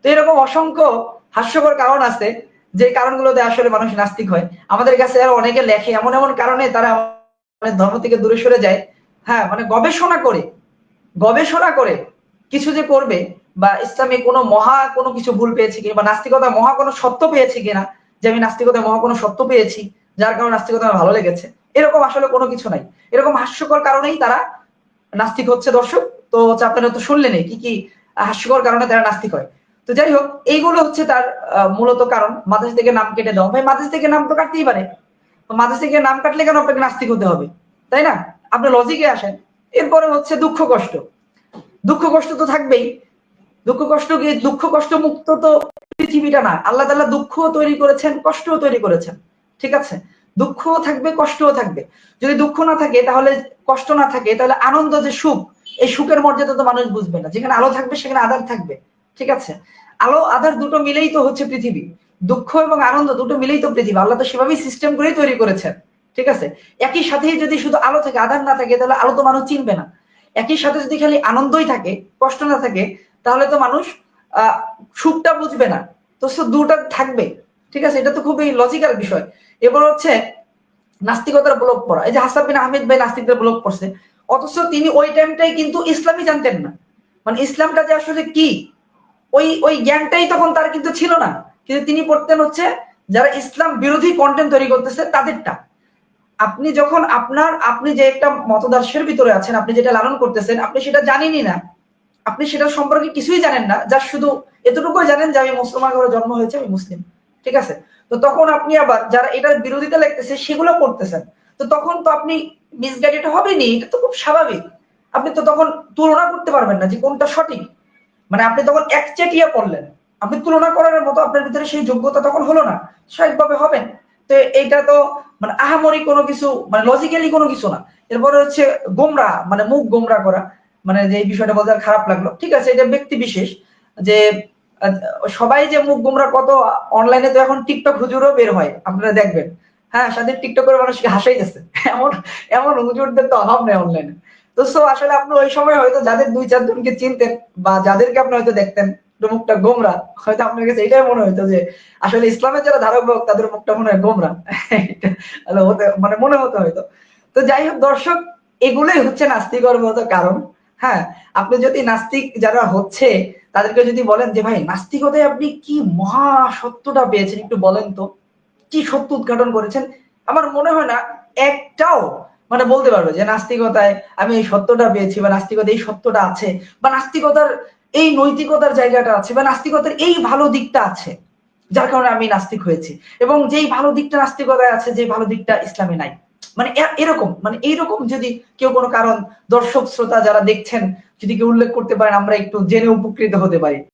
তো এরকম অসংখ্য হাস্যকর কারণ আছে, যে কারণগুলোতে আসলে মানুষ নাস্তিক হয়। আমাদের কাছে আর অনেকে লেখে, এমন এমন কারণে তারা ধর্ম থেকে দূরে সরে যায়। হ্যাঁ মানে গবেষণা করে গবেষণা করে কিছু যে করবে বা ইসলামে কোনো মহা কোনো কিছু ভুল পেয়েছে কিনা বা নাস্তিকতা মহা কোনো সত্য পেয়েছে কিনা, যে আমি নাস্তিকতা মহা কোনো সত্য পেয়েছি, যার কারণে নাস্তিকতা আমার ভালো লেগেছে, এরকম আসলে কোনো কিছু নাই। এরকম হাস্যকর কারণেই তারা নাস্তিক হচ্ছে দর্শক। তো হচ্ছে আপনারা তো শুনলেন কি কি হাস্যকর কারণে তারা নাস্তিক হয়। তো যাই হোক এইগুলো হচ্ছে তার মূলত কারণ। মাদ্রাসা থেকে নাম কেটে দেওয়া ভাই, মাদ্রাসা থেকে নাম তো কাটতেই পারে। মাদ্রাসা থেকে নাম কাটলে কেন আপনাকে নাস্তিক হতে হবে? তাই না? আপনি লজিকে আসেন। এরপরে হচ্ছে দুঃখ কষ্ট। দুঃখ কষ্ট তো থাকবেই। দুঃখ কষ্ট কি? দুঃখ কষ্ট মুক্ত তো পৃথিবীটা না। আল্লাহ তাআলা দুঃখ তৈরি করেছেন, কষ্টও তৈরি করেছেন। ঠিক আছে? দুঃখও থাকবে, কষ্টও থাকবে। যদি দুঃখ না থাকে, তাহলে কষ্ট না থাকে, তাহলে আনন্দ যে সুখ, এই সুখের মর্যাদা তো মানুষ বুঝবে না। যেখানে আলো থাকবে, সেখানে আধার থাকবে। ঠিক আছে? আলো, আধার দুটো মিলেই তো হচ্ছে পৃথিবী। দুঃখ এবং আনন্দ দুটো মিলেই তো পৃথিবী। আল্লাহ তো সেভাবেই সিস্টেম করেই তৈরি করেছেন। ঠিক আছে? একই সাথেই যদি শুধু আলো থাকে, আধার না থাকে, তাহলে আলো তো মানুষ চিনবে না। একই সাথে যদি খালি আনন্দই থাকে, কষ্ট না থাকে, তাহলে তো মানুষ সুখটা বুঝবে না। তো দুটা থাকবে। ঠিক আছে? এটা তো খুবই লজিক্যাল বিষয়। এবার হচ্ছে নাস্তিকতার ব্লক পড়া। এই যে হাসান বিন আহমেদ ভাই নাস্তিকদের ব্লক পড়ছে। অথচ তিনি ওই টাইমটাই কিন্তু ইসলামই জানতেন না। মানে ইসলামটা যে আসলে কি? ওই ওই জ্ঞানটাই তখন তার কিন্তু ছিল না। কিন্তু তিনি পড়তেন হচ্ছে যারা ইসলাম বিরোধী কন্টেন্ট তৈরি করতেছে তাদেরটা। আপনি যখন আপনার, আপনি যে একটা মতদর্শের ভিতরে আছেন, আপনি যেটা লালন করতেছেন, আপনি সেটা জানেনই না। আপনি সেটা সম্পর্কে কিছুই জানেন না যা শুধু এতটুকুই জানেন যে আমি মুসলমান ঘরে জন্ম হয়েছে, আমি মুসলিম। ঠিক আছে? তো তখন আপনি আবার যারা এটার বিরোধিতা লাগতেছে সেগুলো করতেছেন তো তখন তো আপনি মিসগাইডেড হবেনি এটা তো খুব স্বাভাবিক। আপনি তো তখন তুলনা করতে পারবেন না যে কোনটা সঠিক। মানে আপনি তখন একচেটিয়া পড়লেন আপনি তুলনা করার মতো আপনার ভিতরে সেই যোগ্যতা তখন হলো না। স্বাভাবিকভাবে হবেন তো এইটা তো মানে আহামরি কোনো কিছু মানে লজিক্যালি কোনো কিছু না। এরপরে হচ্ছে গোমরা মানে মুখ গোমরা করা। মানে যে বিষয়টা বলতে খারাপ লাগল। ঠিক আছে, এটা ব্যক্তি বিশেষ। যে, সবাই যে মুখ গোমরা কত অনলাইনে তো এখন টিকটক হুজুরও বের হয়। আপনারা দেখবেন। হ্যাঁ সাথে টিকটক করে মানুষকে হাসাইতেছে এমন এমন হুজুরদের তো অভাব নেই অনলাইনে তো সো আসলে আপনি ওই সময় হয়তো যাদের দুই চারজনকে চিনতেন বা যাদেরকে আপনি হয়তো দেখতেন মুখটা গোমরা। হয়তো আপনার কাছে এটাই মনে হতো যে আসলে ইসলামের যারা ধারক বাহক তাদের মুখটা মনে হয় গোমরা। মানে মনে হতো হয়তো তো যাই হোক, দর্শক, এগুলোই হচ্ছে নাস্তিকর মতো কারণ হ্যাঁ? আপনি যদি নাস্তিক যারা হচ্ছে, তাদেরকে যদি বলেন যে, ভাই, নাস্তিকতায় আপনি কি মহা সত্যটা পেয়েছেন? একটু বলেন তো। কি সত্য উদ্ঘাটন করেছেন? আমার মনে হয় না, একটাও মানে বলতে পারবে যে নাস্তিকতায় আমি এই সত্যটা পেয়েছি বা নাস্তিকতা এই সত্যটা আছে বা নাস্তিকতার এই নৈতিকতার জায়গাটা আছে বা নাস্তিকতার এই ভালো দিকটা আছে, যার কারণে আমি নাস্তিক হয়েছি। এবং যেই ভালো দিকটা নাস্তিকতায় আছে যে ভালো দিকটা ইসলামে নাই। মানে এরকম মানে এইরকম যদি কেউ কোনো কারণ দর্শক, শ্রোতা যারা দেখছেন, যদি কেউ উল্লেখ করতে পারেন, আমরা একটু জেনে উপকৃত হতে পারি।